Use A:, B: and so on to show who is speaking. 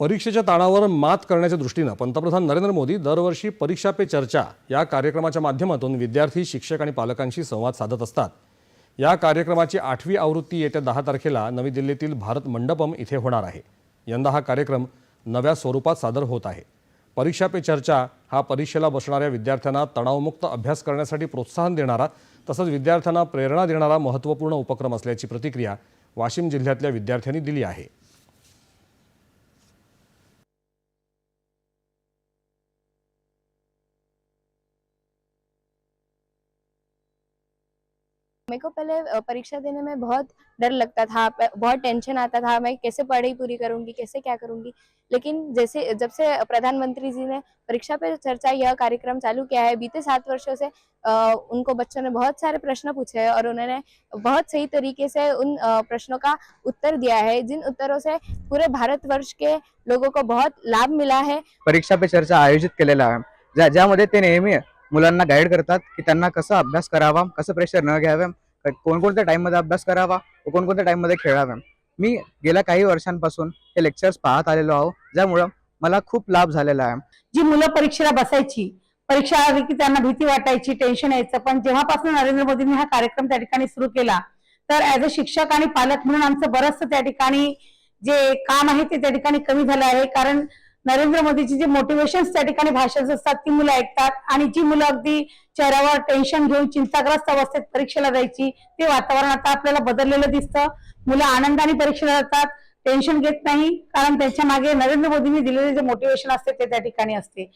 A: परीक्षेच्या ताणावर मात करण्याच्या दृष्टीनं पंतप्रधान नरेंद्र मोदी दरवर्षी परीक्षा पे चर्चा या कार्यक्रमाच्या माध्यमातून विद्यार्थी शिक्षक आणि पालकांशी संवाद साधत असतात. या कार्यक्रमाची आठवी आवृत्ती येत्या दहा तारखेला नवी दिल्लीतील भारत मंडपम इथे होणार आहे. यंदा हा कार्यक्रम नव्या स्वरूपात सादर होत आहे. परीक्षा पे चर्चा हा परीक्षेला बसणाऱ्या विद्यार्थ्यांना तणावमुक्त अभ्यास करण्यासाठी प्रोत्साहन देणारा तसंच विद्यार्थ्यांना प्रेरणा देणारा महत्त्वपूर्ण उपक्रम असल्याची प्रतिक्रिया वाशिम जिल्ह्यातल्या विद्यार्थ्यांनी दिली आहे.
B: मेरे को पहले परीक्षा देने में बहुत डर लगता था बहुत टेंशन आता था मैं कैसे पढ़ाई पूरी करूँगी कैसे क्या करूँगी। लेकिन जैसे जब से प्रधानमंत्री जी ने परीक्षा पे चर्चा यह कार्यक्रम चालू किया है बीते सात वर्षों से अ, उनको बच्चों ने बहुत सारे प्रश्न पूछे हैं और उन्होंने बहुत सही तरीके से उन प्रश्नों का उत्तर दिया है। जिन उत्तरों से पूरे भारतवर्ष के लोगों को बहुत लाभ मिला है।
C: परीक्षा पे चर्चा आयोजित केलेला आहे ते नेहमी मुलांना गाईड करतात की त्यांना कसं अभ्यास करावा कसं प्रेशर न घ्यावे कोणकोणत्या टाइममध्ये अभ्यास करावा व कोणकोणत्या टाइममध्ये खेळावे. मी गेल्या काही वर्षांपासून हे लेक्चर्स पाहत आलेलो आहो ज्यामुळं मला खूप लाभ झालेला आहे.
D: जी मुलं परीक्षेला बसायची परीक्षा आली की त्यांना भीती वाटायची टेन्शन यायचं. पण जेव्हापासून नरेंद्र मोदींनी हा कार्यक्रम त्या ठिकाणी सुरू केला तर ऍज अ शिक्षक आणि पालक म्हणून आमचं बरंचसं त्या ठिकाणी जे काम आहे ते त्या ठिकाणी कमी झालं आहे. कारण नरेंद्र मोदीची जे मोटिवेशन त्या ठिकाणी भाषण असतात ती मुलं ऐकतात आणि जी मुलं अगदी चेहऱ्यावर टेन्शन घेऊन चिंताग्रस्त अवस्थेत परीक्षेला जायची ते वातावरण आता आपल्याला बदललेलं दिसतं. मुलं आनंदाने परीक्षेला जातात टेन्शन घेत नाही. कारण त्यांच्या मागे नरेंद्र मोदींनी दिलेले जे मोटिवेशन असते ते त्या ठिकाणी असते.